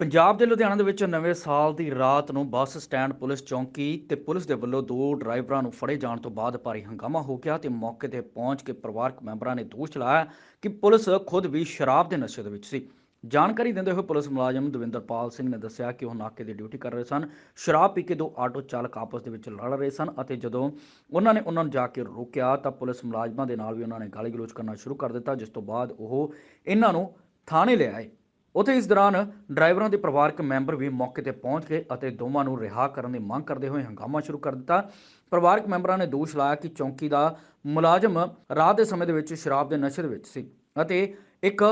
ਪੰਜਾਬ ਦੇ ਲੁਧਿਆਣਾ ਦੇ ਵਿੱਚ ਨਵੇਂ ਸਾਲ ਦੀ ਰਾਤ ਨੂੰ ਬੱਸ ਸਟੈਂਡ ਪੁਲਿਸ ਚੌਂਕੀ ਤੇ ਪੁਲਿਸ ਦੇ ਵੱਲੋਂ ਦੋ ਡਰਾਈਵਰਾਂ ਨੂੰ ਫੜੇ ਜਾਣ ਤੋਂ ਬਾਅਦ ਭਾਰੀ ਹੰਗਾਮਾ ਹੋ ਗਿਆ ਤੇ ਮੌਕੇ ਤੇ ਪਹੁੰਚ ਕੇ ਪਰਿਵਾਰਕ ਮੈਂਬਰਾਂ ਨੇ ਦੋਸ਼ ਲਾਇਆ ਕਿ ਪੁਲਿਸ ਖੁਦ ਵੀ ਸ਼ਰਾਬ ਦੇ ਨਸ਼ੇ ਦੇ ਵਿੱਚ ਸੀ। ਜਾਣਕਾਰੀ ਦਿੰਦੇ ਹੋਏ ਪੁਲਿਸ ਮੁਲਾਜ਼ਮ ਦਵਿੰਦਰਪਾਲ ਸਿੰਘ ਨੇ ਦੱਸਿਆ ਕਿ ਉਹ ਨਾਕੇ ਦੀ ਡਿਊਟੀ ਕਰ ਰਹੇ ਸਨ, ਸ਼ਰਾਬ ਪੀ ਕੇ ਦੋ ਆਟੋ ਚਾਲਕ ਆਪਸ ਦੇ ਵਿੱਚ ਲੜ ਰਹੇ ਸਨ ਅਤੇ ਜਦੋਂ ਉਹਨਾਂ ਨੇ ਉਹਨਾਂ ਨੂੰ ਜਾ ਕੇ ਰੋਕਿਆ ਤਾਂ ਪੁਲਿਸ ਮੁਲਾਜ਼ਮਾਂ ਦੇ ਨਾਲ ਵੀ ਉਹਨਾਂ ਨੇ ਗਾਲੀ ਗਲੋਚ ਕਰਨਾ ਸ਼ੁਰੂ ਕਰ ਦਿੱਤਾ, ਜਿਸ ਤੋਂ ਬਾਅਦ ਉਹ ਇਹਨਾਂ ਨੂੰ ਥਾਣੇ ਲੈ ਆਏ। ਉੱਥੇ ਇਸ ਦੌਰਾਨ ਡਰਾਈਵਰਾਂ ਦੇ ਪਰਿਵਾਰਕ ਮੈਂਬਰ ਵੀ ਮੌਕੇ ਤੇ ਪਹੁੰਚ ਗਏ ਅਤੇ ਦੋਵਾਂ ਨੂੰ ਰਿਹਾ ਕਰਨ ਦੀ ਮੰਗ ਕਰਦੇ ਹੋਏ ਹੰਗਾਮਾ ਸ਼ੁਰੂ ਕਰ ਦਿੱਤਾ। ਪਰਿਵਾਰਕ ਮੈਂਬਰਾਂ ਨੇ ਦੋਸ਼ ਲਾਇਆ ਕਿ ਚੌਂਕੀ ਦਾ ਮੁਲਾਜ਼ਮ ਰਾਤ ਦੇ ਸਮੇਂ ਦੇ ਵਿੱਚ ਸ਼ਰਾਬ ਦੇ ਨਸ਼ੇ ਦੇ ਵਿੱਚ ਸੀ ਅਤੇ ਇੱਕ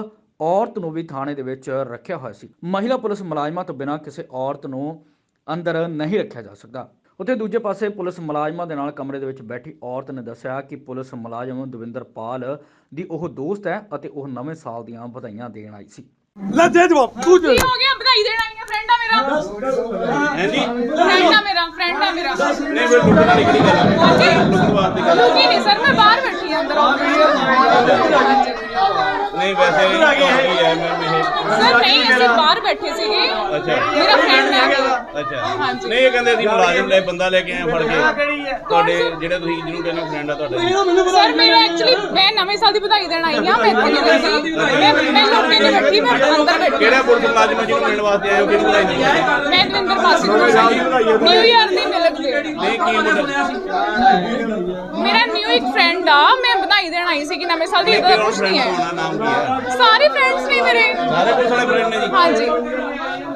ਔਰਤ ਨੂੰ ਵੀ ਥਾਣੇ ਦੇ ਵਿੱਚ ਰੱਖਿਆ ਹੋਇਆ ਸੀ। ਮਹਿਲਾ ਪੁਲਿਸ ਮੁਲਾਜ਼ਮਾਂ ਤੋਂ ਬਿਨਾਂ ਕਿਸੇ ਔਰਤ ਨੂੰ ਅੰਦਰ ਨਹੀਂ ਰੱਖਿਆ ਜਾ ਸਕਦਾ। ਉੱਥੇ ਦੂਜੇ ਪਾਸੇ ਪੁਲਿਸ ਮੁਲਾਜ਼ਮਾਂ ਦੇ ਨਾਲ ਕਮਰੇ ਦੇ ਵਿੱਚ ਬੈਠੀ ਔਰਤ ਨੇ ਦੱਸਿਆ ਕਿ ਪੁਲਿਸ ਮੁਲਾਜ਼ਮ ਦਵਿੰਦਰ ਪਾਲ ਦੀ ਉਹ ਦੋਸਤ ਹੈ ਅਤੇ ਉਹ ਨਵੇਂ ਸਾਲ ਦੀਆਂ ਵਧਾਈਆਂ ਦੇਣ ਆਈ ਸੀ। ਲੈ ਦੇ ਜਵਾਬ ਤੂੰ ਦੇ। ਕੀ ਹੋ ਗਿਆ? ਵਧਾਈ ਦੇਣ ਆਈ ਆ ਫਰੈਂਡ ਆ ਮੇਰਾ। ਹਾਂਜੀ ਫਰੈਂਡ ਆ ਮੇਰਾ ਫਰੈਂਡ ਆ ਮੇਰਾ। ਨਹੀਂ ਫਿਰ ਲੁੱਟਣ ਵਾਲੀ ਕਿਹੜੀ ਗੱਲ। ਹੈ ਹਾਂਜੀ ਲੁੱਟਣ ਵਾਸਤੇ ਗੱਲ ਲੋਕੀ ਨਹੀਂ ਸਰ ਮੈਂ ਬਾਹਰ ਬੈਠੀ ਆ ਅੰਦਰ। ਆਫਿਸ ਨਹੀਂ ਵੈਸੇ ਕੀ ਹੈ ਮੈਮ ਇਹ। ਸਰ ਨਹੀਂ ਅਸੀਂ ਬਾਹਰ ਬੈਠੇ ਸੀਗੇ। ਅੱਛਾ। ਮੇਰਾ ਫਰੈਂਡ ਹੈ ਅੱਛਾ। ਹਾਂਜੀ। ਨਹੀਂ ਇਹ ਕਹਿੰਦੇ ਅਸੀਂ ਮੁਲਾਜ਼ਮ ਲੈ ਬੰਦਾ ਲੈ ਕੇ ਆਏ ਫੜ ਕੇ। ਤੁਹਾਡੇ ਜਿਹੜੇ ਤੁਸੀਂ ਜਿਹਨੂੰ ਕਹਿੰਦੇ ਫਰੈਂਡ ਆ ਤੁਹਾਡੇ। ਸਰ ਮੇਰਾ ਐਕਚੁਅਲੀ ਮੈਂ ਨਵੇਂ ਸਾਲ ਦੀ ਵਧਾਈ ਦੇਣ ਆਈ ਆ ਮੈਂ ਇੱਥੇ ਨਹੀਂ ਬੈਠੀ। ਮੈਂ ਮੈਂ ਲੋਕੇ ਨਹੀਂ ਬੈਠੀ ਮੈਂ ਅੰਦਰ ਬੈਠੀ। ਕਿਹੜਾ ਪੁਲਿਸ ਮੁਲਾਜ਼ਮ ਹੈ ਜਿਹਨੂੰ ਮਿਲਣ ਵਾਸਤੇ ਆਏ ਹੋ ਕਿਹਨੂੰ ਬੁਲਾਈ ਨਹੀਂ ਮੈਂ ਦਵਿੰਦਰ ਪਾਸੀ ਨਿਊ ਇਅਰ ਦੇ ਨਹੀਂ ਕੀ ਮੁੰਡਾ ਮੇਰਾ ਨਿਊ ਇੱਕ ਫਰੈਂਡ ਆ ਮੈਂ ਵਧਾਈ ਦੇਣ ਆਈ ਸੀ ਕਿ ਨਵੇਂ ਸਾਲ ਦੀ ਇਹਦਾ ਕੁਝ ਨਹੀਂ ਹੈ। ਨਾਮ ਕੀ ਹੈ? ਸਾਰੇ ਫਰੈਂਡਸ ਨੇ ਮੇਰੇ। ਸਾਰੇ ਪੁਲਿਸ ਵਾਲੇ ਫਰੈਂਡ ਨੇ ਜੀ। ਹਾਂਜੀ।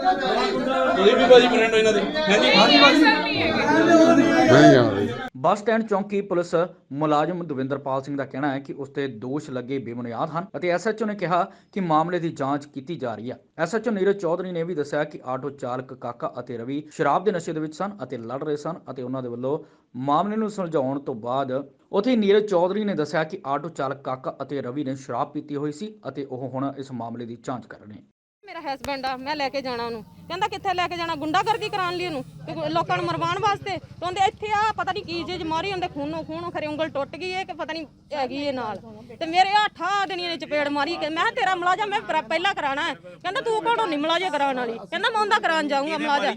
ਤੁਸੀਂ ਵੀ ਭਾਜੀ ਫਰੈਂਡ ਹੋ ਇਹਨਾਂ ਦੇ। ਹਾਂਜੀ ਨਹੀਂ ਸਰ ਨਹੀਂ ਹੈਗੇ ਬੱਸ ਸਟੈਂਡ ਚੌਂਕੀ ਪੁਲਿਸ ਮੁਲਾਜ਼ਮ ਦਵਿੰਦਰਪਾਲ ਸਿੰਘ ਦਾ ਕਹਿਣਾ ਹੈ ਕਿ ਉਸ ਤੇ ਦੋਸ਼ ਲੱਗੇ ਬੇਬੁਨਿਆਦ ਹਨ ਅਤੇ ਐਸਐਚਓ ਨੇ ਕਿਹਾ ਕਿ ਮਾਮਲੇ ਦੀ ਜਾਂਚ ਕੀਤੀ ਜਾ ਰਹੀ ਹੈ। ਐਸਐਚਓ ਨੀਰਜ ਚੌਧਰੀ ਨੇ ਵੀ ਦੱਸਿਆ ਕਿ ਆਟੋ ਚਾਲਕ ਕਾਕਾ ਅਤੇ ਰਵੀ ਸ਼ਰਾਬ ਦੇ ਨਸ਼ੇ ਦੇ ਵਿੱਚ ਸਨ ਅਤੇ ਲੜ ਰਹੇ ਸਨ ਅਤੇ ਉਹਨਾਂ ਦੇ ਵੱਲੋਂ ਮਾਮਲੇ ਨੂੰ ਸੁਲਝਾਉਣ ਤੋਂ ਬਾਅਦ ਉੱਥੇ ਨੀਰਜ ਚੌਧਰੀ ਨੇ ਦੱਸਿਆ ਕਿ ਆਟੋ ਚਾਲਕ ਕਾਕਾ ਅਤੇ ਰਵੀ ਨੇ ਸ਼ਰਾਬ ਪੀਤੀ ਹੋਈ ਸੀ ਅਤੇ ਉਹ ਹੁਣ ਇਸ ਮਾਮਲੇ ਦੀ ਜਾਂਚ ਕਰ ਰਹੇ ਨੇ। ਮੇਰਾ ਹਸਬੰਡ ਆ, ਮੈਂ ਲੈ ਕੇ ਜਾਣਾ ਉਹਨੂੰ। ਕਹਿੰਦਾ ਕਿੱਥੇ ਲੈ ਕੇ ਜਾਣਾ? ਗੁੰਡਾਗਰਦੀ ਕਰਾਉਣ ਲਈ ਉਹਨੂੰ। ਲੋਕਾਂ ਨੂੰ ਮਰਵਾਉਣ ਵਾਸਤੇ ਤੇ ਉਹਦੇ ਇੱਥੇ ਆ ਪਤਾ ਨਹੀਂ ਕੀ ਚੀਜ਼ ਮਾਰੀ ਉਹਦੇ ਖੂਨੋਂ ਖੂਨੋਂ ਖਰੇ ਉਂਗਲ ਟੁੱਟ ਗਈ ਹੈ ਕਿ ਪਤਾ ਨਹੀਂ ਹੈਗੀ ਇਹ ਨਾਲ। ਤੇ ਮੇਰੇ ਆ ਠਾ ਦੇਣੀਆਂ ਨੇ ਚਪੇੜ ਮਾਰੀ ਕਿ ਮੈਂ ਤੇਰਾ ਮਲਾਜਾ ਮੈਂ ਪਹਿ- ਪਹਿਲਾਂ ਕਰਾਣਾ ਹੈ ਕਹਿੰਦਾ ਤੂੰ ਕੌਣ ਨਹੀਂ ਮਲਾਜਾ ਕਰਾਉਣ ਵਾਲੀ। ਕਹਿੰਦਾ ਮੈਂ ਉਹਦਾ ਕਰਾਉਣ ਜਾਊਂਗਾ ਮਲਾਜਾ ਆ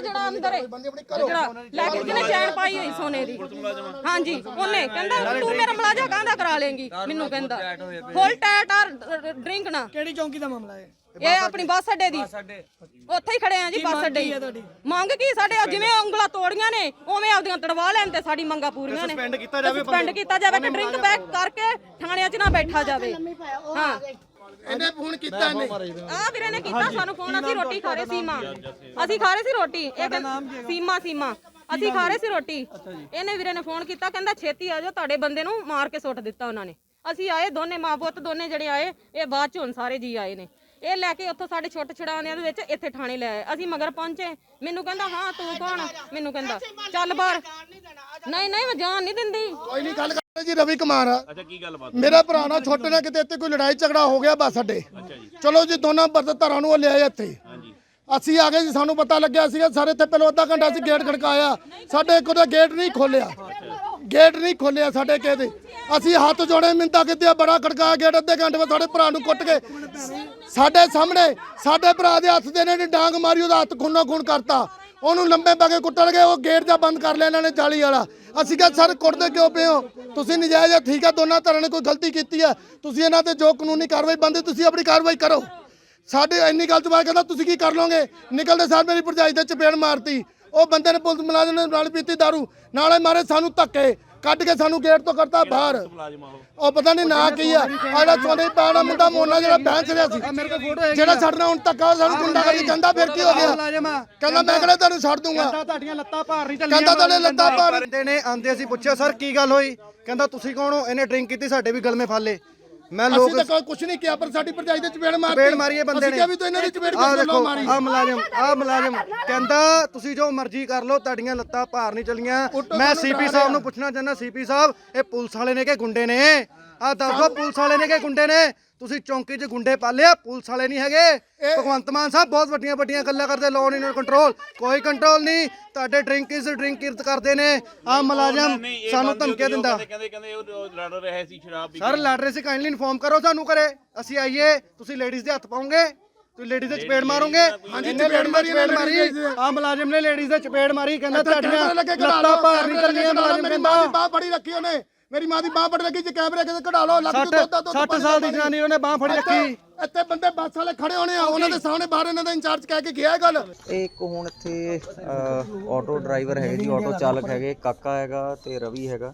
ਜਿਹੜਾ ਅੰਦਰ ਹੈ ਜਿਹੜਾ ਲੈ ਕੇ ਜਿਹਨੇ ਚੈਨ ਪਾਈ ਹੋਈ ਸੋਨੇ ਦੀ। ਹਾਂਜੀ ਉਹਨੇ ਕਹਿੰਦਾ ਤੂੰ ਮੇਰਾ ਮਲਾਜਾ ਕਾਹਦਾ ਕਰਾ ਲੇਂਗੀ ਮੈਨੂੰ ਕਹਿੰਦਾ। ਫੁੱਲ ਟੈਟ ਆ। ਡਰਿੰਕ ਨਾ। ਕਿਹੜੀ ਚੌਂਕੀ ਦਾ ਮਾਮਲਾ ਹੈ? ਇਹ ਆਪਣੀ ਬੱਸ ਅੱਡੇ ਦੀ। ਉੱਥੇ ਹੀ ਖੜੇ ਆ ਜੀ ਬੱਸ ਅੱਡੇ ਹੀ। ਮੰਗ ਕੀ? ਸਾਡੇ ਆ ਜਿਵੇਂ ਉਂਗਲਾਂ ਤੋੜੀਆਂ ਨੇ ਉਵੇਂ ਆਪਦੀਆਂ ਤੜਵਾ ਲੈਣ ਤੇ ਸਾਡੀ ਮੰਗਾਂ ਪੂਰੀਆਂ ਨੇ। ਸਸਪੈਂਡ ਕੀਤਾ ਜਾਵੇ ਸਸਪੈਂਡ ਕੀਤਾ ਜਾਵੇ ਕਿ ਡਰਿੰਕ ਬੈਕ ਕਰਕੇ ਥਾਣਿਆਂ 'ਚ ਨਾ ਬੈਠਾ ਜਾਵੇ। ਹਾਂ। ਇਹਨੇ ਫੋਨ ਕੀਤਾ ਇਹਨੇ। ਆ ਵੀਰੇ ਨੇ ਕੀਤਾ ਸਾਨੂੰ ਫੋਨ ਅਸੀਂ ਰੋਟੀ ਖਾ ਰਹੇ ਸੀਮਾ। ਅਸੀਂ ਖਾ ਰਹੇ ਸੀ ਰੋਟੀ। ਇਹ ਕਹਿੰਦਾ ਸੀਮਾ ਸੀਮਾ। ਅਸੀਂ ਖਾ ਰਹੇ ਸੀ ਰੋਟੀ। ਇਹਨੇ ਵੀਰੇ ਨੇ ਫੋਨ ਕੀਤਾ ਕਹਿੰਦਾ ਛੇਤੀ ਆ ਜਾਓ ਤੁਹਾਡੇ ਬੰਦੇ ਨੂੰ ਮਾਰ ਕੇ ਸੁੱਟ ਦਿੱਤਾ ਉਹਨਾਂ ਨੇ। ਅਸੀਂ ਆਏ ਦੋਨੇ ਮਾਂ ਪੁੱਤ ਦੋਨੇ ਜਿਹੜੇ ਆਏ ਇਹ ਬਾਅਦ ਚ ਹੁਣ ਸਾਰੇ ਜੀ ਆਏ ਨੇ। ਇਹ ਲੈ ਕੇ ਉੱਥੋਂ ਸਾਡੇ ਛੋਟੇ ਛੜਾਉਂਦਿਆਂ ਦੇ ਵਿੱਚ ਇੱਥੇ ਥਾਣੇ ਲੈ ਆਏ। ਅਸੀਂ ਮਗਰ ਪਹੁੰਚੇ। ਮੈਨੂੰ ਕਹਿੰਦਾ ਹਾਂ ਤੂੰ ਕੌਣ ਮੈਨੂੰ ਕਹਿੰਦਾ ਚੱਲ ਬਾਹਰ। ਨਹੀਂ ਨਹੀਂ ਮੈਂ ਜਾਣ ਨਹੀਂ ਦਿੰਦੀ। ਕੋਈ ਨਹੀਂ ਗੱਲ ਕਰਦੇ ਜੀ ਰਵੀ ਕੁਮਾਰ ਆ। ਅੱਛਾ ਕੀ ਗੱਲ ਬਾਤ ਮੇਰਾ ਭਰਾ ਨਾਲ ਛੋਟੇ ਨਾਲ ਕਿਤੇ ਇੱਥੇ ਕੋਈ ਲੜਾਈ ਝਗੜਾ ਹੋ ਗਿਆ ਬੱਸ ਅੱਡੇ। ਚਲੋ ਜੀ ਦੋਨਾਂ ਬਰਦ ਧਰਾਂ ਨੂੰ ਉਹ ਲਿਆਏ ਇੱਥੇ। ਅਸੀਂ ਆ ਗਏ ਜੀ ਸਾਨੂੰ ਪਤਾ ਲੱਗਿਆ ਸੀਗਾ ਸਾਰੇ ਇੱਥੇ ਪਹਿਲਾਂ ਅੱਧਾ ਘੰਟਾ ਅਸੀਂ ਗੇਟ ਖੜਕਾਇਆ। ਸਾਡੇ ਇੱਕ ਉਹਦਾ ਗੇਟ ਨਹੀਂ ਖੋਲਿਆ ਗੇਟ ਨਹੀਂ ਖੋਲਿਆ ਸਾਡੇ ਕਿਸੇ ਦੇ। ਅਸੀਂ ਹੱਥ ਜੋੜੇ ਮਿੰਤਾ ਕੀਤੀ ਬੜਾ ਖੜਕਾ ਗੇਟ ਅੱਧੇ ਘੰਟੇ ਵਿੱਚ ਸਾਡੇ ਭਰਾ ਨੂੰ ਕੁੱਟ ਕੇ। ਸਾਡੇ ਸਾਹਮਣੇ ਸਾਡੇ ਭਰਾ ਦੇ ਹੱਥ ਦੇ ਨੇ ਡਾਂਗ ਮਾਰੀ ਉਹਦਾ ਹੱਥ ਖੂਨੋ ਖੂਨ ਕਰਤਾ। ਉਹਨੂੰ ਲੰਬੇ ਪਾ ਕੇ ਕੁੱਟਣ ਗਏ ਉਹ ਗੇਟ ਜਾ ਬੰਦ ਕਰ ਲਿਆ ਇਹਨਾਂ ਨੇ ਜਾਲੀ ਵਾਲਾ। ਅਸੀਂ ਕਿਹਾ ਸਰ ਕੁੱਟਦੇ ਕਿਉਂ ਪਏ ਹੋ? ਤੁਸੀਂ ਨਜਾਇਜ਼ ਆ, ਠੀਕ ਆ ਦੋਨਾਂ ਧਿਰਾਂ ਨੇ ਕੋਈ ਗਲਤੀ ਕੀਤੀ ਹੈ ਤੁਸੀਂ ਇਹਨਾਂ ਤੇ ਜੋ ਕਾਨੂੰਨੀ ਕਾਰਵਾਈ ਬੰਦੇ ਤੁਸੀਂ ਆਪਣੀ ਕਾਰਵਾਈ ਕਰੋ। ਸਾਡੇ ਇੰਨੀ ਗੱਲ ਤੋਂ ਬਾਅਦ ਕਹਿੰਦਾ ਤੁਸੀਂ ਕੀ ਕਰ ਲਓਗੇ? ਨਿਕਲਦੇ ਸਾਰ ਮੇਰੀ ਭਰਜਾਈ ਦੇ ਚਪੇੜ ਮਾਰਤੀ। ਉਹ ਬੰਦੇ ਨੇ ਪੁਲਿਸ ਮੁਲਾਜ਼ਮ ਨੇ ਨਾਲ ਪੀਤੀ ਦਾਰੂ ਨਾਲੇ ਮਾਰੇ ਸਾਨੂੰ ਧੱਕੇ ਕੱਢ ਕੇ ਸਾਨੂੰ ਗੇਟ ਤੋਂ ਕਰਤਾ ਬਾਹਰ। ਉਹ? ਪਤਾ ਨਹੀਂ ਨਾ ਕੀ ਆ ਜਿਹੜਾ ਸੋਨੇ ਪਾਣਾ ਮੁੰਡਾ ਮੋਨਾ ਜਿਹੜਾ ਬੈਂਚ ਰਿਹਾ ਸੀ ਜਿਹੜਾ ਸਾਡੇ ਨਾਲ ਹੁਣ ਧੱਕਾ ਸਾਨੂੰ ਗੁੰਡਾ ਕਰੀ ਕਹਿੰਦਾ ਫਿਰ ਕੀ ਹੋ ਗਿਆ? ਕਹਿੰਦਾ ਮੈਂ ਕਿਹੜਾ ਤੁਹਾਨੂੰ ਛੱਡ ਦੂੰਗਾ? ਤੁਹਾਡੀਆਂ ਲੱਤਾਂ ਭਾਰ ਨਹੀਂ ਚੱਲੀਆਂ। ਕਹਿੰਦਾ ਤੁਹਾਡੇ ਲੱਤਾਂ ਭਾਰ ਬੰਦੇ ਨੇ ਆਂਦੇ ਅਸੀਂ ਪੁੱਛਿਆ ਸਰ ਕੀ ਗੱਲ ਹੋਈ? ਕਹਿੰਦਾ ਤੁਸੀਂ ਕੌਣ ਹੋ? ਇਹਨੇ ਡਰਿੰਕ ਕੀਤੀ ਸਾਡੇ ਵੀ ਗਲਮੇ ਫਾਲੇ। ਮੈਂ ਲੋਕ ਅਸੀਂ ਤਾਂ ਕੋਈ ਕੁਝ ਨਹੀਂ ਕਿਹਾ ਪਰ ਸਾਡੀ ਭਰਜਾਈ ਦੇ ਚਪੇੜ ਮਾਰਤੀ। ਚਪੇੜ ਮਾਰੀ ਇਹ ਬੰਦੇ ਅਸੀਂ ਨੇ। ਕਿਹਾ ਵੀ ਤੂੰ ਇਹਨਾਂ ਦੀ ਚਪੇੜ ਆਹ ਕਿਉਂ ਦੇਖੋ ਮਾਰੀ ਆ ਮੁਲਾਜ਼ਮ ਆ ਮੁਲਾਜ਼ਮ ਕਹਿੰਦਾ ਤੁਸੀਂ ਜੋ ਮਰਜ਼ੀ ਕਰ ਲਓ ਤੁਹਾਡੀਆਂ ਲੱਤਾਂ ਭਾਰ ਨਹੀਂ ਚੱਲੀਆਂ। ਮੈਂ ਸੀਪੀ ਸਾਹਿਬ ਨੂੰ ਪੁੱਛਣਾ ਚਾਹੁੰਦਾ ਸੀਪੀ ਸਾਹਿਬ ਇਹ ਪੁਲਿਸ ਵਾਲੇ ਨੇ ਕਿ ਗੁੰਡੇ ਨੇ? ਆ ਦੱਸੋ ਪੁਲਿਸ ਵਾਲੇ ਨੇ ਕਿ ਗੁੰਡੇ ਨੇ? ਤੁਸੀਂ ਚੌਂਕੀ 'ਚ ਗੁੰਡੇ ਪਾਲਿਆ ਪੁਲਿਸ ਵਾਲੇ ਨਹੀਂ ਹੈਗੇ। ਭਗਵੰਤ ਮਾਨ ਸਾਹਿਬ ਬਹੁਤ ਵੱਡੀਆਂ ਵੱਡੀਆਂ ਗੱਲਾਂ ਕਰਦੇ ਲੋਨ ਇਨ ਕੰਟਰੋਲ ਕੋਈ ਕੰਟਰੋਲ ਨਹੀਂ। ਤੁਹਾਡੇ ਡਰਿੰਕ ਇਜ਼ ਡਰਿੰਕ ਕਿਰਤ ਕਰਦੇ ਨੇ। ਆ ਮੁਲਾਜ਼ਮ ਸਾਨੂੰ ਧਮਕੀਆਂ ਦਿੰਦਾ। ਕਹਿੰਦੇ ਕਹਿੰਦੇ ਉਹ ਉਹ ਲੜ ਰਹੇ ਸੀ ਸ਼ਰਾਬ ਪੀ ਸਰ ਲੜ ਰਹੇ ਸੀ ਕਾਈਂਡਲੀ ਇਨਫੋਰਮ ਕਰੋ ਸਾਨੂੰ ਕਰੇ ਅਸੀਂ ਆਈਏ ਤੁਸੀਂ ਲੇਡੀਜ਼ ਦੇ ਹੱਥ ਪਾਉਂਗੇ ਤੁਸੀਂ ਲੇਡੀਜ਼ ਦੇ ਚਪੇੜ ਮਾਰੋਗੇ? ਹਾਂਜੀ ਚਪੇੜ ਮਾਰੀ ਮਾਰੀ ਆ ਮੁਲਾਜ਼ਮ ਨੇ ਲੇਡੀਜ਼ ਦੇ ਚਪੇੜ ਮਾਰੀ ਕਹਿੰਦਾ ਤੁਹਾਡੀਆਂ ਲੱਤਾਂ ਭਾਰ ਨਹੀਂ ਚੱਲੀਆਂ ਮੁਲਾਜ਼ਮ ਕਹਿੰਦਾ। ਬਾਹ ਫੜੀ ਰੱਖੀ ਉਹਨੇ। ਮੇਰੀ ਮਾਂ ਦੀ ਬਾਹ ਫੜੀ ਰੱਖੀ ਜੇ ਕੈਮਰੇ ਕਿਤੇ ਕਢਾ ਲਓ ਲੱਗ 60 60 ਸਾਲ ਦੀ ਜਨਾਨੀ ਉਹਨੇ ਬਾਹ ਫੜੀ ਰੱਖੀ। ਇੱਥੇ ਬੰਦੇ ਬੱਸ ਵਾਲੇ ਖੜੇ ਹੋਣੇ ਆ ਉਹਨਾਂ ਦੇ ਸਾਹਮਣੇ ਬਾਹਰ ਇਹਨਾਂ ਦਾ ਇੰਚਾਰਜ ਕਹਿ ਕੇ ਗਿਆ ਇਹ ਗੱਲ। ਇੱਕ ਹੁਣ ਇੱਥੇ ਆਟੋ ਡਰਾਈਵਰ ਹੈਗੇ ਜੀ ਆਟੋ ਚਾਲਕ ਹੈਗੇ ਕਾਕਾ ਹੈਗਾ ਤੇ ਰਵੀ ਹੈਗਾ।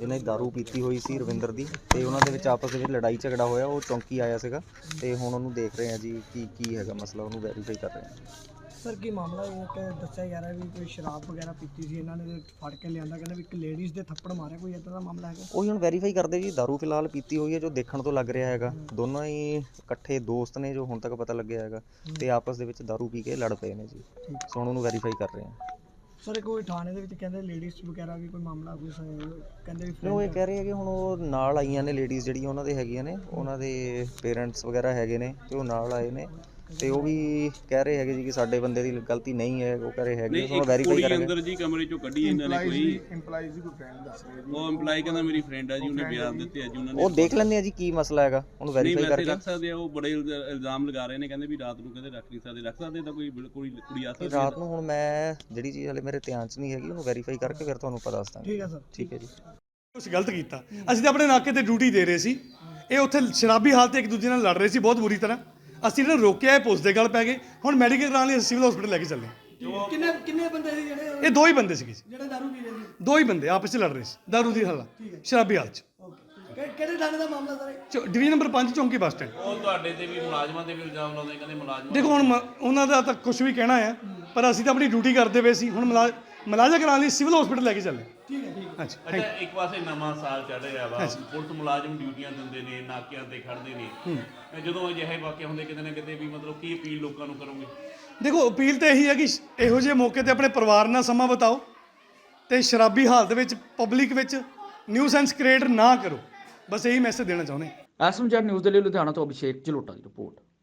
ਦੀ ਦਾਰੂ ਪੀਤੀ ਹੋਈ ਸੀ ਰਵਿੰਦਰ ਦੀ ਤੇ ਉਹਨਾਂ ਦੇ ਵਿੱਚ ਆਪਸ ਦੇ ਵਿੱਚ ਲੜਾਈ ਝਗੜਾ ਹੋਇਆ ਉਹ ਚੌਂਕੀ ਆਇਆ ਸੀਗਾ ਤੇ ਹੁਣ ਉਹਨੂੰ ਦੇਖ ਰਹੇ ਆ ਜੀ ਕੀ ਕੀ ਹੈਗਾ ਮਸਲਾ ਉਹਨੂੰ ਵੈਰੀਫਾਈ ਕਰ ਰਹੇ ਆ। ਸਰ ਕੀ ਮਾਮਲਾ ਇਹ ਕਿ ਦੱਸਿਆ ਜਾ ਰਿਹਾ ਵੀ ਕੋਈ ਸ਼ਰਾਬ ਵਗੈਰਾ ਪੀਤੀ ਸੀ ਇਹਨਾਂ ਨੇ ਫੜ ਕੇ ਲਿਆਂਦਾ ਕਹਿੰਦੇ ਵੀ ਇੱਕ ਲੇਡੀਜ਼ ਦੇ ਥੱਪੜ ਮਾਰਿਆ ਕੋਈ ਇਦਾਂ ਦਾ ਮਾਮਲਾ ਹੈਗਾ? ਉਹੀ ਹੁਣ ਵੈਰੀਫਾਈ ਕਰਦੇ ਜੀ ਦਾਰੂ ਫਿਲਹਾਲ ਪੀਤੀ ਹੋਈ ਹੈ ਜੋ ਦੇਖਣ ਤੋਂ ਲੱਗ ਰਿਹਾ ਹੈਗਾ। ਦੋਨੋਂ ਹੀ ਇਕੱਠੇ ਦੋਸਤ ਨੇ ਜੋ ਹੁਣ ਤੱਕ ਪਤਾ ਲੱਗਿਆ ਹੈਗਾ ਤੇ ਆਪਸ ਦੇ ਵਿੱਚ ਦਾਰੂ ਪੀ ਕੇ ਲੜ ਪਏ ਨੇ ਜੀ। ਸੋ ਉਹਨੂੰ ਵੈਰੀਫਾਈ ਕਰ ਰਹੇ ਆ ਸਰ ਕੋਈ ਥਾਣੇ ਦੇ ਵਿੱਚ ਕਹਿੰਦੇ ਲੇਡੀਜ਼ ਵਗੈਰਾ ਵੀ ਕੋਈ ਮਾਮਲਾ ਕੋਈ ਕਹਿੰਦੇ ਵੀ ਉਹ ਇਹ ਕਹਿ ਰਹੇ ਹੈਗੇ ਹੁਣ ਉਹ ਨਾਲ ਆਈਆਂ ਨੇ ਲੇਡੀਜ਼ ਜਿਹੜੀਆਂ ਉਹਨਾਂ ਦੇ ਹੈਗੀਆਂ ਨੇ ਉਹਨਾਂ ਦੇ ਪੇਰੈਂਟਸ ਵਗੈਰਾ ਹੈਗੇ ਨੇ ਤੇ ਉਹ ਨਾਲ ਆਏ ਨੇ। ਤੇ ਉਹ ਵੀ ਕਹਿ ਰਹੇ ਹੈਗੇ ਜੀ ਕਿ ਸਾਡੇ ਬੰਦੇ ਦੀ ਗਲਤੀ ਨਹੀਂ ਹੈ ਉਹ ਕਹਿ ਰਹੇ ਹੈਗੇ ਨਹੀਂ ਇੱਕ ਵੈਰੀਫਾਈ ਕੁੜੀ ਕਰਾਂਗੇ। ਅੰਦਰ ਜੀ ਕਮਰੇ ਚੋਂ ਕੱਢੀ ਇਹਨਾਂ ਨੇ ਕੋਈ। EMPLOYEE ਦੀ ਕੋਈ ਫਰੈਂਡ ਦੱਸ ਰਿਹਾ ਉਹ EMPLOYEE ਕਹਿੰਦਾ ਮੇਰੀ ਫਰੈਂਡ ਆ ਜੀ ਉਹਨੇ ਬਿਆਨ ਦਿੱਤੇ ਆ ਜੀ ਉਹਨਾਂ ਨੇ ਉਹ ਦੇਖ ਲੈਂਦੇ ਆ ਜੀ ਕੀ ਮਸਲਾ ਹੈਗਾ ਉਹਨੂੰ ਨਹੀਂ ਵੈਰੀਫਾਈ ਵੈਸੇ ਕਰਕੇ। ਰੱਖ ਸਕਦੇ ਆ ਉਹ ਬੜੇ ਇਲਜ਼ਾ- ਇਲਜ਼ਾਮ ਲਗਾ ਰਹੇ ਨੇ ਕਹਿੰਦੇ ਵੀ ਰਾਤ ਨੂੰ ਕਹਿੰਦੇ ਰੱਖ ਨਹੀਂ ਸਕਦੇ ਰੱਖ ਸਕਦੇ ਤਾਂ ਕੋਈ ਬਿਲ- ਕੁੜੀ ਕੁੜੀ ਆ ਸਕਦੀ ਹੈ ਰਾਤ ਨੂੰ ਹੁਣ ਮੈਂ ਜਿਹੜੀ ਚੀਜ਼ ਹਲੇ ਮੇਰੇ ਧਿਆਨ 'ਚ ਨਹੀਂ ਹੈਗੀ ਉਹਨੂੰ ਵੈਰੀਫਾਈ ਕਰਕੇ ਫਿਰ ਤੁਹਾਨੂੰ ਪਤਾ ਦੱਸ ਦਾਂਗੇ। ਠੀਕ ਹੈ ਸਰ। ਠੀਕ ਹੈ ਜੀ। ਕੁਛ ਗਲਤ ਕੀਤਾ। ਅਸੀਂ ਤਾਂ ਆਪਣੇ ਨਾਕੇ ਤੇ ਡਿਊਟੀ ਦੇ ਰਹੇ ਸੀ। ਇਹ ਉੱਥੇ ਸ਼ਰਾਬੀ ਹਾਲਤ 'ਚ ਇੱਕ ਦੂਜੇ ਨਾਲ ਲੜ ਰਹੇ ਸੀ ਬਹੁਤ ਬੁਰੀ ਤਰ੍ਹਾਂ। ਅਸੀਂ ਇਹਨਾਂ ਨੂੰ ਰੋਕਿਆ ਇਹ ਪੁਲਿਸ ਦੇ ਗੱਲ ਪੈ ਗਏ। ਹੁਣ ਮੈਡੀਕਲ ਕਰਾਉਣ ਲਈ ਸਿਵਲ ਹਸਪੀਟਲ ਲੈ ਕੇ ਚੱਲੇ। ਕਿੰਨੇ ਕਿੰਨੇ ਬੰਦੇ ਸੀ ਜਿਹੜੇ ਇਹ ਦੋ ਹੀ ਬੰਦੇ ਸੀਗੇ। ਜਿਹੜੇ ਦਾਰੂ ਪੀ ਰਹੇ ਸੀ? ਦੋ ਹੀ ਬੰਦੇ ਆਪਸ 'ਚ ਲੜ ਰਹੇ ਸੀ। ਦਾਰੂ ਦੀ ਹਾਲਤ ਸ਼ਰਾਬੀ ਹਾਲਤ 'ਚ। ਕਿ- ਕਿਹੜੇ ਥਾਣੇ ਦਾ ਮਾਮਲਾ ਸਰ ਇਹ? ਚੌ- ਡਿਵੀਜ਼ਨ ਨੰਬਰ 5 ਚੌਂਕੀ ਬੱਸ ਸਟੈਂਡ। ਉਹ ਤੁਹਾਡੇ ਤੇ ਵੀ ਮੁਲਾਜ਼ਮਾਂ ਤੇ ਵੀ ਇਲਜ਼ਾਮ ਲਾਉਂਦੇ ਕਹਿੰਦੇ ਮੁਲਾਜ਼ਮ ਦੇਖੋ ਹੁਣ ਮ- ਉਹਨਾਂ ਦਾ ਤਾਂ ਕੁਝ ਵੀ ਕਹਿਣਾ ਆ ਪਰ ਅਸੀਂ ਤਾਂ ਆਪਣੀ ਡਿਊਟੀ ਕਰਦੇ ਪਏ ਸੀ। ਹੁਣ ਮੁਲਾ- ਮੁਲਾਜ਼ਾ ਕਰਾਉਣ ਲਈ ਸਿਵਲ ਹਸਪੀਟਲ ਲੈ ਕੇ ਚੱਲੇ। ਠੀਕ ਹੈ। ਅੱਛਾ ਇੱਕ ਪਾਸੇ ਨਵਾਂ ਸਾਲ ਚੜ ਰਿਹਾ ਵਾ ਪੁਲਿਸ ਮੁਲਾਜ਼ਮ ਡਿਊਟੀਆਂ ਦਿੰਦੇ ਨੇ ਨਾਕਿਆਂ ਤੇ ਖੜਦੇ ਨੇ। ਇਹ ਜਦੋਂ ਅਜਿਹੇ ਵਾਕਿਆ ਹੁੰਦੇ ਕਿਤੇ ਨਾ ਕਿਤੇ ਵੀ ਮਤਲਬ ਕੀ ਅਪੀਲ ਲੋਕਾਂ ਨੂੰ ਕਰੋਗੇ? ਦੇਖੋ ਅਪੀਲ ਤਾਂ ਇਹੀ ਹੈ ਕਿ ਇਹੋ ਜਿਹੇ ਮੌਕੇ ਤੇ ਆਪਣੇ ਪਰਿਵਾਰ ਨਾਲ ਸਮਾਂ ਬਿਤਾਓ ਤੇ ਸ਼ਰਾਬੀ ਹਾਲਤ ਵਿੱਚ ਪਬਲਿਕ ਵਿੱਚ ਨਿਊਸੈਂਸ ਕ੍ਰੀਏਟ ਨਾ ਕਰੋ। ਬਸ ਇਹੀ ਮੈਸੇਜ ਦੇਣਾ ਚਾਹੁੰਦੇ ਹਾਂ। ਐਸਐਮਜੈਡ ਨਿਊਜ਼ ਦੇ ਲਈ ਲੁਧਿਆਣਾ ਤੋਂ ਅਭਿਸ਼ੇਕ ਜਲੋਟਾ ਦੀ ਰਿਪੋਰਟ।